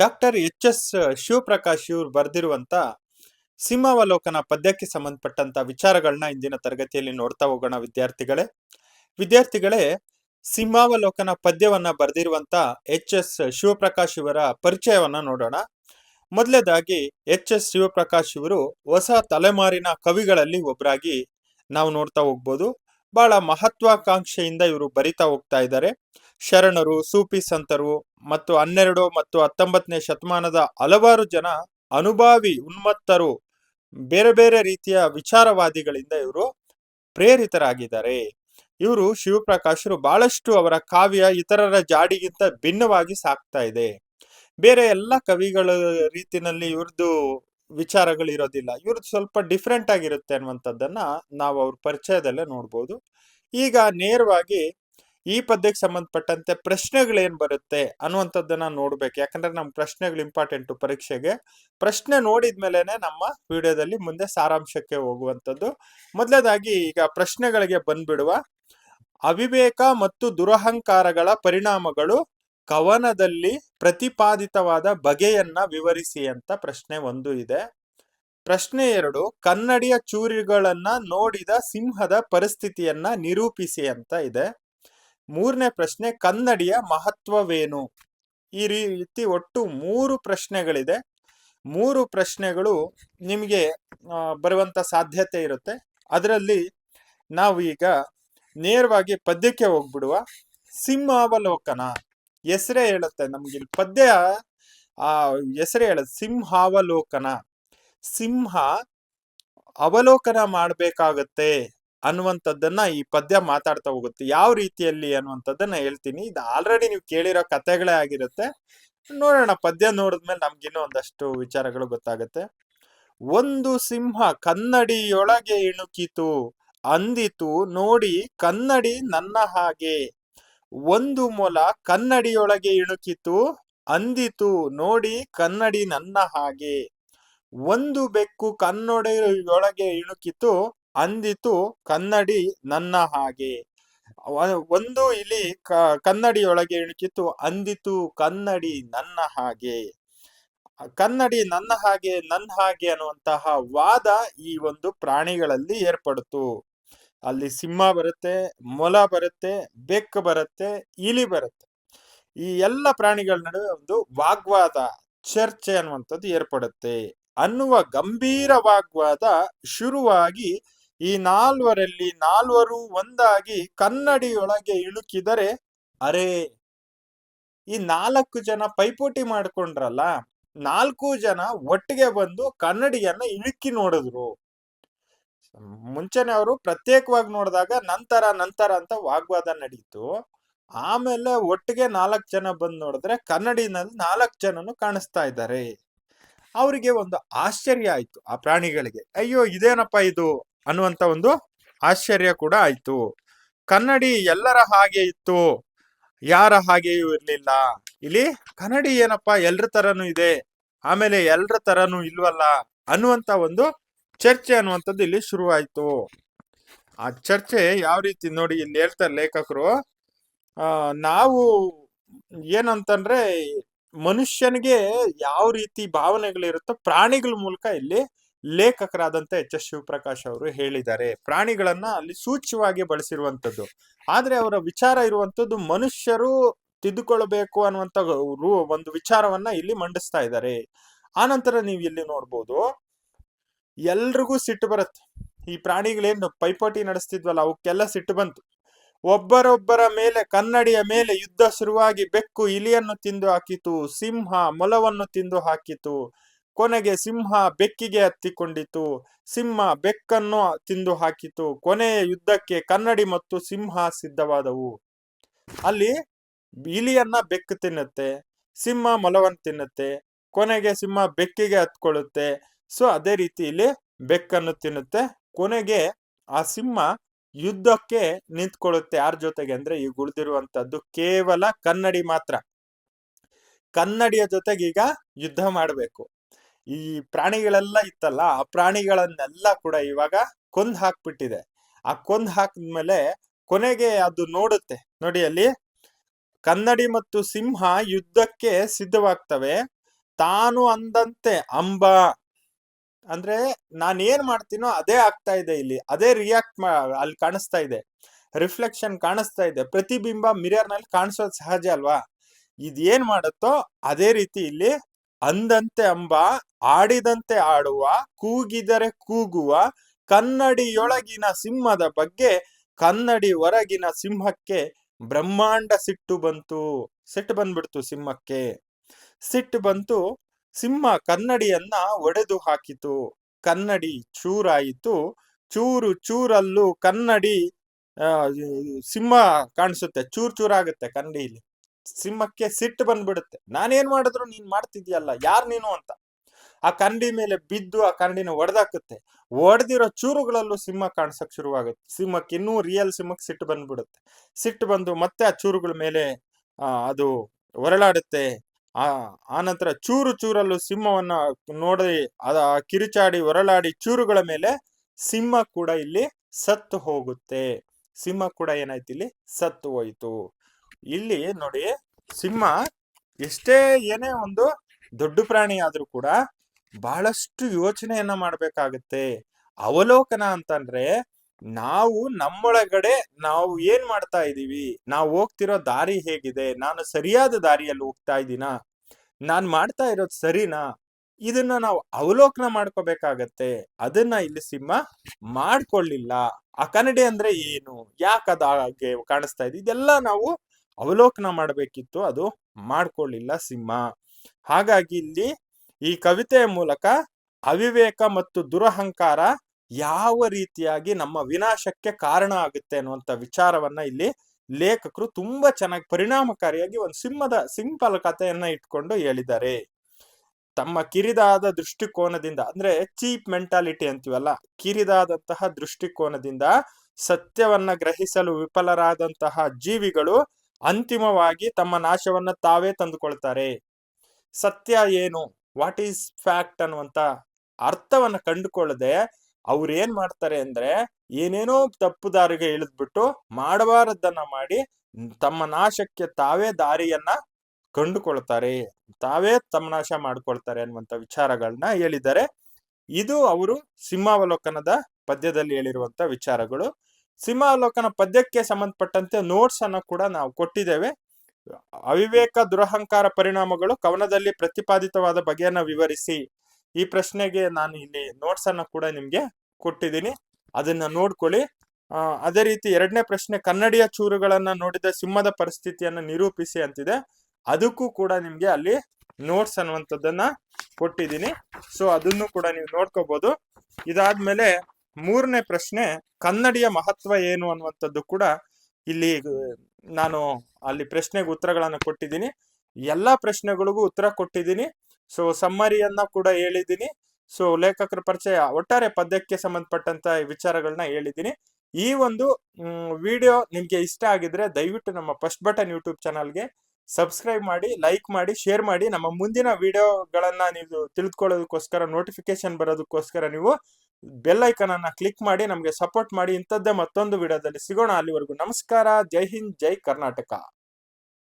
Doctor H S Shivaprakash ಇವ್ರು ಬರೆದಿರುವಂತ ಸಿಂಹಾವಲೋಕನ ಪದ್ಯಕ್ಕೆ ಸಂಬಂಧಪಟ್ಟಂತ ವಿಚಾರಗಳನ್ನ ಇಂದಿನ ತರಗತಿಯಲ್ಲಿ ನೋಡ್ತಾ ಹೋಗೋಣ ವಿದ್ಯಾರ್ಥಿಗಳೇ. ವಿದ್ಯಾರ್ಥಿಗಳೇ, ಸಿಂಹಾವಲೋಕನ ಪದ್ಯವನ್ನ ಬರೆದಿರುವಂತ ಎಚ್ ಎಸ್ ಶಿವಪ್ರಕಾಶ್ ಇವರ ಪರಿಚಯವನ್ನ ನೋಡೋಣ. ಮೊದಲೇದಾಗಿ ಎಚ್ ಎಸ್ ಶಿವಪ್ರಕಾಶ್ ಇವರು ಹೊಸ ತಲೆಮಾರಿನ ಕವಿಗಳಲ್ಲಿ ಒಬ್ಬರಾಗಿ ನಾವು ನೋಡ್ತಾ ಹೋಗ್ಬೋದು. ಬಹಳ ಮಹತ್ವಾಕಾಂಕ್ಷೆಯಿಂದ ಇವರು ಬರಿತಾ ಹೋಗ್ತಾ ಇದ್ದಾರೆ. ಶರಣರು, ಸೂಫಿ ಸಂತರು ಮತ್ತು ಹನ್ನೆರಡು ಮತ್ತು ಹತ್ತೊಂಬತ್ತನೇ ಶತಮಾನದ ಹಲವಾರು ಜನ ಅನುಭಾವಿ, ಉನ್ಮತ್ತರು, ಬೇರೆ ಬೇರೆ ರೀತಿಯ ವಿಚಾರವಾದಿಗಳಿಂದ ಇವರು ಪ್ರೇರಿತರಾಗಿದ್ದಾರೆ. ಇವರು ಶಿವಪ್ರಕಾಶರು ಬಹಳಷ್ಟು ಅವರ ಕಾವ್ಯ ಇತರರ ಜಾಡಿಗಿಂತ ಭಿನ್ನವಾಗಿ ಸಾಕ್ತಾ ಇದೆ. ಬೇರೆ ಎಲ್ಲ ಕವಿಗಳ ರೀತಿನಲ್ಲಿ ಇವ್ರದ್ದು ವಿಚಾರಗಳು ಇರೋದಿಲ್ಲ ಇವ್ರದ್ದು ಸ್ವಲ್ಪ ಡಿಫ್ರೆಂಟ್ ಆಗಿರುತ್ತೆ ಅನ್ನುವಂಥದ್ದನ್ನ ನಾವು ಅವ್ರ ಪರಿಚಯದಲ್ಲೇ ನೋಡ್ಬೋದು. ಈಗ ನೇರವಾಗಿ ಈ ಪದ್ಯಕ್ಕೆ ಸಂಬಂಧಪಟ್ಟಂತೆ ಪ್ರಶ್ನೆಗಳೇನು ಬರುತ್ತೆ ಅನ್ನುವಂಥದ್ದನ್ನ ನೋಡ್ಬೇಕು. ಯಾಕಂದ್ರೆ ನಮ್ಮ ಪ್ರಶ್ನೆಗಳು ಇಂಪಾರ್ಟೆಂಟು ಪರೀಕ್ಷೆಗೆ. ಪ್ರಶ್ನೆ ನೋಡಿದ್ಮೇಲೆನೆ ನಮ್ಮ ವಿಡಿಯೋದಲ್ಲಿ ಮುಂದೆ ಸಾರಾಂಶಕ್ಕೆ ಹೋಗುವಂಥದ್ದು. ಮೊದಲನೇದಾಗಿ ಈಗ ಪ್ರಶ್ನೆಗಳಿಗೆ ಬಂದ್ಬಿಡುವ ಅವಿವೇಕ ಮತ್ತು ದುರಹಂಕಾರಗಳ ಪರಿಣಾಮಗಳು ಕವನದಲ್ಲಿ ಪ್ರತಿಪಾದಿತವಾದ ಬಗೆಯನ್ನ ವಿವರಿಸಿ ಅಂತ ಪ್ರಶ್ನೆ ಒಂದು ಇದೆ. ಪ್ರಶ್ನೆ ಎರಡು, ಕನ್ನಡಿಯ ಚೂರಿಗಳನ್ನ ನೋಡಿದ ಸಿಂಹದ ಪರಿಸ್ಥಿತಿಯನ್ನ ನಿರೂಪಿಸಿ ಅಂತ ಇದೆ. ಮೂರನೇ ಪ್ರಶ್ನೆ, ಕನ್ನಡಿಯ ಮಹತ್ವವೇನು? ಈ ರೀತಿ ಒಟ್ಟು ಮೂರು ಪ್ರಶ್ನೆಗಳಿದೆ. ಮೂರು ಪ್ರಶ್ನೆಗಳು ನಿಮಗೆ ಬರುವಂತ ಸಾಧ್ಯತೆ ಇರುತ್ತೆ. ಅದರಲ್ಲಿ ನಾವು ಈಗ ನೇರವಾಗಿ ಪದ್ಯಕ್ಕೆ ಹೋಗ್ಬಿಡುವ, ಸಿಂಹಾವಲೋಕನ. ಹೆಸರೇ ಹೇಳುತ್ತೆ ನಮ್ಗೆ ಇಲ್ಲಿ. ಪದ್ಯ, ಆ, ಹೆಸರೇ ಹೇಳುತ್ತೆ. ಸಿಂಹಾವಲೋಕನ. ಸಿಂಹ ಅವಲೋಕನ ಮಾಡ್ಬೇಕಾಗತ್ತೆ ಅನ್ನುವಂಥದ್ದನ್ನ ಈ ಪದ್ಯ ಮಾತಾಡ್ತಾ ಹೋಗುತ್ತೆ. ಯಾವ ರೀತಿಯಲ್ಲಿ ಅನ್ನುವಂಥದ್ದನ್ನ ಹೇಳ್ತೀನಿ. ಇದು ಆಲ್ರೆಡಿ ನೀವು ಕೇಳಿರೋ ಕಥೆಗಳೇ ಆಗಿರುತ್ತೆ. ನೋಡೋಣ, ಪದ್ಯ ನೋಡಿದ್ಮೇಲೆ ನಮ್ಗಿನ್ನೂ ಒಂದಷ್ಟು ವಿಚಾರಗಳು ಗೊತ್ತಾಗುತ್ತೆ. ಒಂದು ಸಿಂಹ ಕನ್ನಡಿಯೊಳಗೆ ಇಣುಕಿತು, ಅಂದಿತು, ನೋಡಿ ಕನ್ನಡಿ ನನ್ನ ಹಾಗೆ. ಒಂದು ಮೊಲ ಕನ್ನಡಿಯೊಳಗೆ ಇಣುಕಿತು, ಅಂದಿತು ನೋಡಿ ಕನ್ನಡಿ ನನ್ನ ಹಾಗೆ. ಒಂದು ಬೆಕ್ಕು ಕನ್ನಡಿಯೊಳಗೆ ಇಣುಕಿತು, ಅಂದಿತು ಕನ್ನಡಿ ನನ್ನ ಹಾಗೆ. ಒಂದು ಇಲಿ ಕ- ಕನ್ನಡಿಯೊಳಗೆ ಇಣುಕಿತು, ಅಂದಿತು ಕನ್ನಡಿ ನನ್ನ ಹಾಗೆ. ಕನ್ನಡಿ ನನ್ನ ಹಾಗೆ ನನ್ನ ಹಾಗೆ ಅನ್ನುವಂತಹ ವಾದ ಈ ಒಂದು ಪ್ರಾಣಿಗಳಲ್ಲಿ ಏರ್ಪಡ್ತು ಅಲ್ಲಿ ಸಿಂಹ ಬರುತ್ತೆ, ಮೊಲ ಬರುತ್ತೆ, ಬೆಕ್ಕು ಬರುತ್ತೆ, ಇಲಿ ಬರುತ್ತೆ. ಈ ಎಲ್ಲ ಪ್ರಾಣಿಗಳ ನಡುವೆ ಒಂದು ವಾಗ್ವಾದ, ಚರ್ಚೆ ಅನ್ನುವಂಥದ್ದು ಏರ್ಪಡುತ್ತೆ. ಅನ್ನುವ ಗಂಭೀರ ವಾಗ್ವಾದ ಶುರುವಾಗಿ ಈ ನಾಲ್ವರಲ್ಲಿ ನಾಲ್ವರು ಒಂದಾಗಿ ಕನ್ನಡಿಯೊಳಗೆ ಇಳುಕಿದರೆ, ಅರೆ, ಈ ನಾಲ್ಕು ಜನ ಪೈಪೋಟಿ ಮಾಡ್ಕೊಂಡ್ರಲ್ಲ, ನಾಲ್ಕು ಜನ ಒಟ್ಟಿಗೆ ಬಂದು ಕನ್ನಡಿಯನ್ನ ಇಳುಕಿ ನೋಡಿದ್ರು. ಮುಂಚೆನೆ ಅವರು ಪ್ರತ್ಯೇಕವಾಗಿ ನೋಡಿದಾಗ ನಂತರ ನಂತರ ಅಂತ ವಾಗ್ವಾದ ನಡೀತು. ಆಮೇಲೆ ಒಟ್ಟಿಗೆ ನಾಲ್ಕು ಜನ ಬಂದು ನೋಡಿದ್ರೆ ಕನ್ನಡಿನಲ್ಲಿ ನಾಲ್ಕು ಜನನು ಕಾಣಿಸ್ತಾ ಇದ್ದಾರೆ. ಅವರಿಗೆ ಒಂದು ಆಶ್ಚರ್ಯ ಆಯ್ತು ಆ ಪ್ರಾಣಿಗಳಿಗೆ. ಅಯ್ಯೋ, ಇದೇನಪ್ಪ ಇದು ಅನ್ನುವಂತ ಒಂದು ಆಶ್ಚರ್ಯ ಕೂಡ ಆಯ್ತು. ಕನ್ನಡಿ ಎಲ್ಲರ ಹಾಗೆ ಇತ್ತು, ಯಾರ ಹಾಗೆಯೂ ಇರಲಿಲ್ಲ. ಇಲ್ಲಿ ಕನ್ನಡಿ ಏನಪ್ಪ ಎಲ್ರ ತರನು ಇದೆ, ಆಮೇಲೆ ಎಲ್ರ ತರನು ಇಲ್ವಲ್ಲ ಅನ್ನುವಂತ ಒಂದು ಚರ್ಚೆ ಅನ್ನುವಂಥದ್ದು ಇಲ್ಲಿ ಶುರುವಾಯಿತು. ಆ ಚರ್ಚೆ ಯಾವ ರೀತಿ ನೋಡಿ ಇಲ್ಲಿ ಹೇಳ್ತಾರೆ ಲೇಖಕರು. ನಾವು ಏನಂತಂದ್ರೆ ಮನುಷ್ಯನಿಗೆ ಯಾವ ರೀತಿ ಭಾವನೆಗಳಿರುತ್ತೋ ಪ್ರಾಣಿಗಳ ಮೂಲಕ ಇಲ್ಲಿ ಲೇಖಕರಾದಂತ ಎಚ್ ಎಸ್ ಶಿವಪ್ರಕಾಶ್ ಅವರು ಹೇಳಿದ್ದಾರೆ. ಪ್ರಾಣಿಗಳನ್ನ ಅಲ್ಲಿ ಸೂಚ್ಯವಾಗಿ ಬಳಸಿರುವಂತದ್ದು ಆದ್ರೆ ಅವರ ವಿಚಾರ ಇರುವಂತದ್ದು ಮನುಷ್ಯರು ತಿದ್ದುಕೊಳ್ಬೇಕು ಅನ್ನುವಂತ ರು- ಒಂದು ವಿಚಾರವನ್ನ ಇಲ್ಲಿ ಮಂಡಿಸ್ತಾ ಇದ್ದಾರೆ. ಆನಂತರ ನೀವು ಇಲ್ಲಿ ನೋಡ್ಬೋದು. ಎಲ್ರಿಗೂ ಸಿಟ್ಟು ಬರುತ್ತೆ. ಈ ಪ್ರಾಣಿಗಳೇನು ಪೈಪೋಟಿ ನಡೆಸ್ತಿದ್ವಲ್ಲ, ಅವಕ್ಕೆಲ್ಲ ಸಿಟ್ಟು ಬಂತು. ಒಬ್ಬರೊಬ್ಬರ ಮೇಲೆ, ಕನ್ನಡಿಯ ಮೇಲೆ ಯುದ್ಧ ಶುರುವಾಗಿ ಬೆಕ್ಕು ಇಲಿಯನ್ನು ತಿಂದು ಹಾಕಿತು, ಸಿಂಹ ಮೊಲವನ್ನು ತಿಂದು ಹಾಕಿತು, ಕೊನೆಗೆ ಸಿಂಹ ಬೆಕ್ಕಿಗೆ ಹತ್ತಿಕೊಂಡಿತು, ಸಿಂಹ ಬೆಕ್ಕನ್ನು ತಿಂದು ಹಾಕಿತು, ಕೊನೆಯ ಯುದ್ಧಕ್ಕೆ ಕನ್ನಡಿ ಮತ್ತು ಸಿಂಹ ಸಿದ್ಧವಾದವು. ಅಲ್ಲಿ ಇಲಿಯನ್ನ ಬೆಕ್ಕು ತಿನ್ನುತ್ತೆ, ಸಿಂಹ ಮೊಲವನ್ನು ತಿನ್ನುತ್ತೆ, ಕೊನೆಗೆ ಸಿಂಹ ಬೆಕ್ಕಿಗೆ ಹತ್ಕೊಳ್ಳುತ್ತೆ ಸೊ ಅದೇ ರೀತಿ ಬೆಕ್ಕನ್ನು ತಿನ್ನುತ್ತೆ. ಕೊನೆಗೆ ಆ ಸಿಂಹ ಯುದ್ಧಕ್ಕೆ ನಿಂತ್ಕೊಳ್ಳುತ್ತೆ. ಯಾರ ಜೊತೆಗೆ ಅಂದ್ರೆ ಈಗ ಉಳಿದಿರುವಂತದ್ದು ಕೇವಲ ಕನ್ನಡಿ ಮಾತ್ರ. ಕನ್ನಡಿಯ ಜೊತೆಗೆ ಈಗ ಯುದ್ಧ ಮಾಡಬೇಕು. ಈ ಪ್ರಾಣಿಗಳೆಲ್ಲ ಇತ್ತಲ್ಲ, ಆ ಪ್ರಾಣಿಗಳನ್ನೆಲ್ಲ ಕೂಡ ಇವಾಗ ಕೊಂದ್ ಹಾಕ್ಬಿಟ್ಟಿದೆ. ಆ ಕೊಂದ್ ಹಾಕಿದ್ಮೇಲೆ ಕೊನೆಗೆ ಅದು ನೋಡುತ್ತೆ. ನೋಡಿ ಅಲ್ಲಿ ಕನ್ನಡಿ ಮತ್ತು ಸಿಂಹ ಯುದ್ಧಕ್ಕೆ ಸಿದ್ಧವಾಗ್ತವೆ. ತಾನು ಅಂದಂತೆ ಅಂಬ ಅಂದ್ರೆ ನಾನು ಏನ್ ಮಾಡ್ತೀನೋ ಅದೇ ಆಗ್ತಾ ಇದೆ ಇಲ್ಲಿ. ಅದೇ ರಿಯಾಕ್ಟ್ ಅಲ್ಲಿ ಕಾಣಿಸ್ತಾ ಇದೆ. ರಿಫ್ಲೆಕ್ಷನ್ ಕಾಣಿಸ್ತಾ ಇದೆ. ಪ್ರತಿಬಿಂಬ ಮಿರರ್ನಲ್ಲಿ ಕಾಣಿಸೋದು ಸಹಜ ಅಲ್ವಾ? ಇದೇನ್ ಮಾಡುತ್ತೋ ಅದೇ ರೀತಿ ಇಲ್ಲಿ ಅಂದಂತೆ ಅಂಬ, ಆಡಿದಂತೆ ಆಡುವ, ಕೂಗಿದರೆ ಕೂಗುವ, ಕನ್ನಡಿಯೊಳಗಿನ ಸಿಂಹದ ಬಗ್ಗೆ ಕನ್ನಡಿ ಹೊರಗಿನ ಸಿಂಹಕ್ಕೆ ಬ್ರಹ್ಮಾಂಡ ಸಿಟ್ಟು ಬಂತು. ಸಿಟ್ಟು ಬಂದ್ಬಿಡ್ತು ಸಿಂಹಕ್ಕೆ. ಸಿಟ್ಟು ಬಂತು ಸಿಂಹ ಕನ್ನಡಿಯನ್ನ ಒಡೆದು ಹಾಕಿತು. ಕನ್ನಡಿ ಚೂರಾಯಿತು. ಚೂರು ಚೂರಲ್ಲೂ ಕನ್ನಡಿ ಸಿಂಹ ಕಾಣಿಸುತ್ತೆ. ಚೂರ್ ಚೂರಾಗುತ್ತೆ ಕನ್ನಡಿಲಿ. ಸಿಂಹಕ್ಕೆ ಸಿಟ್ಟು ಬಂದ್ಬಿಡುತ್ತೆ. ನಾನೇನ್ ಮಾಡಿದ್ರು ನೀನ್ ಮಾಡ್ತಿದ್ಯಲ್ಲ, ಯಾರ್ ನೀನು ಅಂತ. ಆ ಕನ್ನಡಿ ಮೇಲೆ ಬಿದ್ದು ಆ ಕನ್ನಡಿನ ಒಡೆದಾಕುತ್ತೆ. ಒಡೆದಿರೋ ಚೂರುಗಳಲ್ಲೂ ಸಿಂಹ ಕಾಣಿಸಕ್ ಶುರುವಾಗುತ್ತೆ. ಸಿಂಹಕ್ಕೆ ಇನ್ನೂ ರಿಯಲ್ ಸಿಂಹಕ್ಕೆ ಸಿಟ್ಟು ಬಂದ್ಬಿಡುತ್ತೆ. ಸಿಟ್ಟು ಬಂದು ಮತ್ತೆ ಆ ಚೂರುಗಳ ಮೇಲೆ ಅದು ಹೊರಳಾಡುತ್ತೆ ಆ ಆನಂತರ ಚೂರು ಚೂರಲ್ಲೂ ಸಿಂಹವನ್ನ ನೋಡಿ, ಅದ ಕಿರಿಚಾಡಿ ಹೊರಳಾಡಿ ಚೂರುಗಳ ಮೇಲೆ ಸಿಂಹ ಕೂಡ ಇಲ್ಲಿ ಸತ್ತು ಹೋಗುತ್ತೆ. ಸಿಂಹ ಕೂಡ ಏನಾಯ್ತು ಇಲ್ಲಿ? ಸತ್ತು ಹೋಯ್ತು. ಇಲ್ಲಿ ನೋಡಿ, ಸಿಂಹ ಎಷ್ಟೇ ಏನೇ ಒಂದು ದೊಡ್ಡ ಪ್ರಾಣಿ ಆದ್ರೂ ಕೂಡ ಬಹಳಷ್ಟು ಯೋಚನೆಯನ್ನ ಮಾಡ್ಬೇಕಾಗತ್ತೆ. ಅವಲೋಕನ ಅಂತಂದ್ರೆ ನಾವು ನಮ್ಮೊಳಗಡೆ ನಾವು ಏನ್ ಮಾಡ್ತಾ ಇದೀವಿ ನಾವು ಹೋಗ್ತಿರೋ ದಾರಿ ಹೇಗಿದೆ? ನಾನು ಸರಿಯಾದ ದಾರಿಯಲ್ಲಿ ಹೋಗ್ತಾ ಇದ್ದೀನಾ? ನಾನ್ ಮಾಡ್ತಾ ಇರೋದು ಸರಿನಾ? ಇದನ್ನ ನಾವು ಅವಲೋಕನ ಮಾಡ್ಕೋಬೇಕಾಗತ್ತೆ. ಅದನ್ನ ಇಲ್ಲಿ ಸಿಂಹ ಮಾಡ್ಕೊಳ್ಳಿಲ್ಲ. ಆ ಕನ್ನಡಿ ಅಂದ್ರೆ ಏನು? ಯಾಕೆ ಹಾಗೆ ಕಾಣಿಸ್ತಾ ಇದೆ? ಇದೆಲ್ಲ ನಾವು ಅವಲೋಕನ ಮಾಡಬೇಕಿತ್ತು. ಅದು ಮಾಡ್ಕೊಳ್ಳಿಲ್ಲ ಸಿಂಹ. ಹಾಗಾಗಿ ಇಲ್ಲಿ ಈ ಕವಿತೆಯ ಮೂಲಕ ಅವಿವೇಕ ಮತ್ತು ದುರಹಂಕಾರ ಯಾವ ರೀತಿಯಾಗಿ ನಮ್ಮ ವಿನಾಶಕ್ಕೆ ಕಾರಣ ಆಗುತ್ತೆ ಅನ್ನುವಂತ ವಿಚಾರವನ್ನ ಇಲ್ಲಿ ಲೇಖಕರು ತುಂಬಾ ಚೆನ್ನಾಗಿ ಪರಿಣಾಮಕಾರಿಯಾಗಿ ಒಂದು ಸಿಂಹದ ಸಿಂಪಲ್ ಕಥೆಯನ್ನ ಇಟ್ಕೊಂಡು ಹೇಳಿದ್ದಾರೆ. ತಮ್ಮ ಕಿರಿದಾದ ದೃಷ್ಟಿಕೋನದಿಂದ ಅಂದ್ರೆ ಚೀಪ್ ಮೆಂಟಾಲಿಟಿ ಅಂತೀವಲ್ಲ, ಕಿರಿದಾದಂತಹ ದೃಷ್ಟಿಕೋನದಿಂದ ಸತ್ಯವನ್ನ ಗ್ರಹಿಸಲು ವಿಫಲರಾದಂತಹ ಜೀವಿಗಳು ಅಂತಿಮವಾಗಿ ತಮ್ಮ ನಾಶವನ್ನ ತಾವೇ ತಂದುಕೊಳ್ತಾರೆ. ಸತ್ಯ ಏನು? ವಾಟ್ ಈಸ್ ಫ್ಯಾಕ್ಟ್ ಅನ್ನುವಂತ ಅರ್ಥವನ್ನ ಕಂಡುಕೊಳ್ಳದೆ ಅವ್ರು ಏನ್ ಮಾಡ್ತಾರೆ ಅಂದ್ರೆ ಏನೇನೋ ತಪ್ಪು ದಾರಿಗೆ ಇಳಿದ್ಬಿಟ್ಟು ಮಾಡಬಾರದನ್ನ ಮಾಡಿ ತಮ್ಮ ನಾಶಕ್ಕೆ ತಾವೇ ದಾರಿಯನ್ನ ಕಂಡುಕೊಳ್ತಾರೆ. ತಾವೇ ತಮ್ಮ ನಾಶ ಮಾಡ್ಕೊಳ್ತಾರೆ ಅನ್ನುವಂಥ ವಿಚಾರಗಳನ್ನ ಹೇಳಿದ್ದಾರೆ. ಇದು ಅವರು ಸಿಂಹಾವಲೋಕನದ ಪದ್ಯದಲ್ಲಿ ಹೇಳಿರುವಂತ ವಿಚಾರಗಳು. ಸಿಂಹಾವಲೋಕನ ಪದ್ಯಕ್ಕೆ ಸಂಬಂಧಪಟ್ಟಂತೆ ನೋಟ್ಸ್ ಅನ್ನ ಕೂಡ ನಾವು ಕೊಟ್ಟಿದ್ದೇವೆ. ಅವಿವೇಕ ದುರಹಂಕಾರ ಪರಿಣಾಮಗಳು ಕವನದಲ್ಲಿ ಪ್ರತಿಪಾದಿತವಾದ ಬಗೆಯನ್ನ ವಿವರಿಸಿ ಈ ಪ್ರಶ್ನೆಗೆ ನಾನು ಇಲ್ಲಿ ನೋಟ್ಸ್ ಅನ್ನ ಕೂಡ ನಿಮ್ಗೆ ಕೊಟ್ಟಿದ್ದೀನಿ. ಅದನ್ನ ನೋಡ್ಕೊಳ್ಳಿ. ಅದೇ ರೀತಿ ಎರಡನೇ ಪ್ರಶ್ನೆ, ಕನ್ನಡಿಯ ಚೂರುಗಳನ್ನ ನೋಡಿದ ಸಿಂಹದ ಪರಿಸ್ಥಿತಿಯನ್ನ ನಿರೂಪಿಸಿ ಅಂತಿದೆ. ಅದಕ್ಕೂ ಕೂಡ ನಿಮ್ಗೆ ಅಲ್ಲಿ ನೋಟ್ಸ್ ಅನ್ನುವಂಥದ್ದನ್ನ ಕೊಟ್ಟಿದ್ದೀನಿ. ಸೊ ಅದನ್ನು ಕೂಡ ನೀವು ನೋಡ್ಕೋಬಹುದು ಇದಾದ್ಮೇಲೆ ಮೂರನೇ ಪ್ರಶ್ನೆ, ಕನ್ನಡಿಯ ಮಹತ್ವ ಏನು ಅನ್ನುವಂಥದ್ದು ಕೂಡ ಇಲ್ಲಿ, ನಾನು ಅಲ್ಲಿ ಪ್ರಶ್ನೆಗೆ ಉತ್ತರಗಳನ್ನು ಕೊಟ್ಟಿದ್ದೀನಿ. ಎಲ್ಲಾ ಪ್ರಶ್ನೆಗಳಿಗೂ ಉತ್ತರ ಕೊಟ್ಟಿದ್ದೀನಿ. ಸೊ ಸಮ್ಮರಿಯನ್ನ ಕೂಡ ಹೇಳಿದ್ದೀನಿ. ಸೊ ಲೇಖಕರ ಪರಿಚಯ, ಒಟ್ಟಾರೆ ಪದ್ಯಕ್ಕೆ ಸಂಬಂಧಪಟ್ಟಂತ ವಿಚಾರಗಳನ್ನ ಹೇಳಿದ್ದೀನಿ. ಈ ಒಂದು ವಿಡಿಯೋ ನಿಮ್ಗೆ ಇಷ್ಟ ಆಗಿದ್ರೆ ದಯವಿಟ್ಟು ನಮ್ಮ ಫಸ್ಟ್ ಬಟನ್ ಯೂಟ್ಯೂಬ್ ಚಾನಲ್ಗೆ ಸಬ್ಸ್ಕ್ರೈಬ್ ಮಾಡಿ, ಲೈಕ್ ಮಾಡಿ, ಶೇರ್ ಮಾಡಿ. ನಮ್ಮ ಮುಂದಿನ ವಿಡಿಯೋಗಳನ್ನ ನೀವು ತಿಳಿದುಕೊಳ್ಳೋದಕ್ಕೋಸ್ಕರ ನೋಟಿಫಿಕೇಶನ್ ಬರೋದಕ್ಕೋಸ್ಕರ ನೀವು ಬೆಲ್ ಐಕನ್ ಅನ್ನ ಕ್ಲಿಕ್ ಮಾಡಿ, ನಮಗೆ ಸಪೋರ್ಟ್ ಮಾಡಿ. ಇಂಥದ್ದೇ ಮತ್ತೊಂದು ವಿಡಿಯೋದಲ್ಲಿ ಸಿಗೋಣ. ಅಲ್ಲಿವರೆಗೂ ನಮಸ್ಕಾರ. ಜೈ ಹಿಂದ್, ಜೈ ಕರ್ನಾಟಕ.